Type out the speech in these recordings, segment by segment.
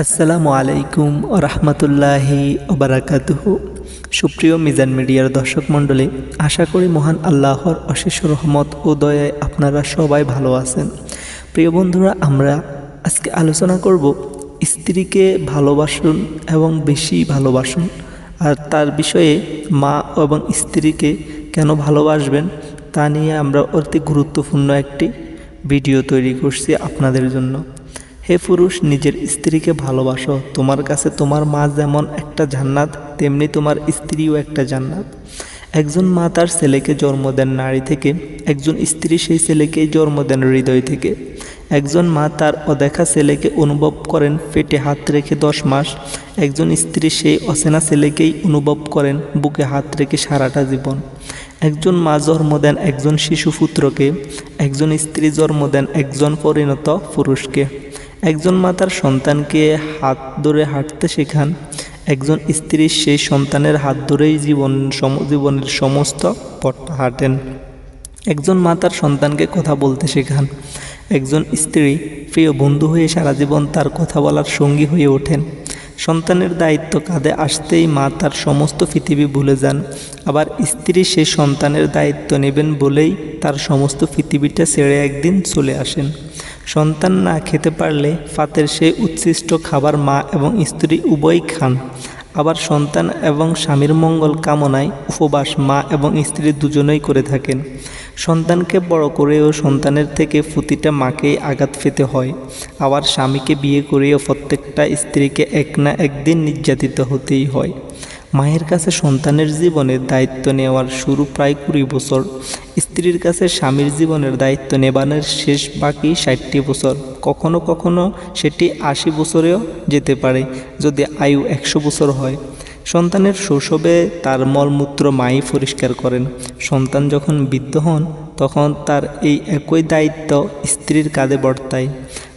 আসসালামু আলাইকুম রহমতুল্লাহি ওবরাকাতুহু সুপ্রিয় মিজান মিডিয়ার দর্শক মণ্ডলী, আশা করি মহান আল্লাহর অশেষ রহমত ও দয়ায় আপনারা সবাই ভালো আছেন। প্রিয় বন্ধুরা, আমরা আজকে আলোচনা করব স্ত্রীকে ভালোবাসুন এবং বেশি ভালোবাসুন। আর তার বিষয়ে মা এবং স্ত্রীকে কেন ভালোবাসবেন তা নিয়ে আমরা অতি গুরুত্বপূর্ণ একটি ভিডিও তৈরি করছি আপনাদের জন্য। হে পুরুষ, নিজের স্ত্রীকে ভালোবাসো। তোমার কাছে তোমার মা যেমন একটা জান্নাত, তেমনি তোমার স্ত্রীও একটা জান্নাত। একজন মা তার ছেলেকে জন্ম দেন নারী থেকে, একজন স্ত্রী সেই ছেলেকেই জন্ম দেন হৃদয় থেকে। একজন মা তার অদেখা ছেলেকে অনুভব করেন পেটে হাত রেখে দশ মাস। একজন স্ত্রী সেই অচেনা ছেলেকেই অনুভব করেন, বুকে হাত রেখে সারাটা জীবন। একজন মা জন্ম দেন একজন শিশু পুত্রকে, একজন স্ত্রী জন্ম দেন একজন পরিণত পুরুষকে। একজন মা তার সন্তানকে হাত ধরে হাঁটতে শেখান। একজন স্ত্রী সেই সন্তানের হাত ধরেই জীবন জীবনের সমস্ত পথটা হাঁটেন। একজন মা তার সন্তানকে কথা বলতে শেখান। একজন স্ত্রী প্রিয় বন্ধু হয়ে সারা জীবন তার কথা বলার সঙ্গী হয়ে ওঠেন। সন্তানের দায়িত্ব কাঁধে আসতেই মা তার সমস্ত পৃথিবী ভুলে যান। আবার স্ত্রী সে সন্তানের দায়িত্ব নেবেন বলেই তার সমস্ত পৃথিবীটা ছেড়ে একদিন চলে আসেন। সন্তান না খেতে পারলে ফাতের সেই উচ্ছিষ্ট খাবার মা এবং স্ত্রী উভয়ই খান। আবার সন্তান এবং স্বামীর মঙ্গল কামনায় উপবাস মা এবং স্ত্রী দুজনেই করে থাকেন। সন্তানকে বড় করেও সন্তানের থেকে প্রতিটা মাকেই আঘাত পেতে হয়। আবার স্বামীকে বিয়ে করেও প্রত্যেকটা স্ত্রীকে এক না একদিন নির্যাতিত হতেই হয়। মায়ের কাছে সন্তানের জীবনের দায়িত্ব নেওয়ার শুরু প্রায় কুড়ি বছর। স্ত্রীর কাছে স্বামীর জীবনের দায়িত্ব নেবানোর শেষ বাকি ষাটটি বছর। কখনো কখনো সেটি আশি বছরেও যেতে পারে, যদি আয়ু একশো বছর হয়। সন্তানের শৈশবে তার মলমূত্র মাই পরিষ্কার করেন। সন্তান যখন বৃদ্ধ হন, তখন তার এই একই দায়িত্ব স্ত্রীর কাঁধে বর্তায়।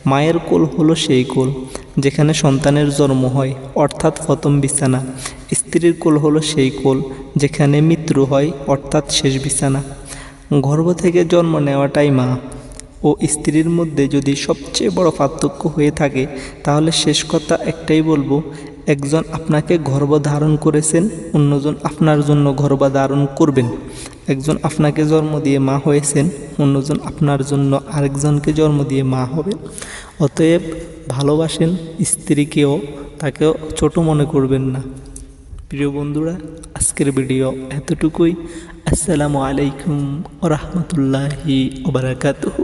মায়ের কোল হলো সেই কোল, যেখানে সন্তানের জন্ম হয়, অর্থাৎ প্রথম বিছানা। স্ত্রীর কোল হলো সেই কোল, যেখানে মৃত্যু হয় অর্থাৎ শেষ বিছানা। গর্ভ থেকে জন্ম নেওয়াটাই মা। ও স্ত্রীর মধ্যে যদি সবচেয়ে বড় পার্থক্য হয়ে থাকে, তাহলে শেষ কথা একটাই বলব, একজন আপনাকে গর্ভ ধারণ করেছেন, অন্যজন আপনার জন্য গর্ভ ধারণ করবেন। একজন আপনাকে জন্ম দিয়ে মা হয়েছেন, অন্যজন আপনার জন্য আরেকজনকে জন্ম দিয়ে মা হবেন। অতএব ভালোবাসেন স্ত্রীকেও, তাকেও ছোট মনে করবেন না। প্রিয় বন্ধুরা আজকের ভিডিও এতটুকুই। আসসালামু আলাইকুম রহমতুল্লাহি ওবরাকাতুহু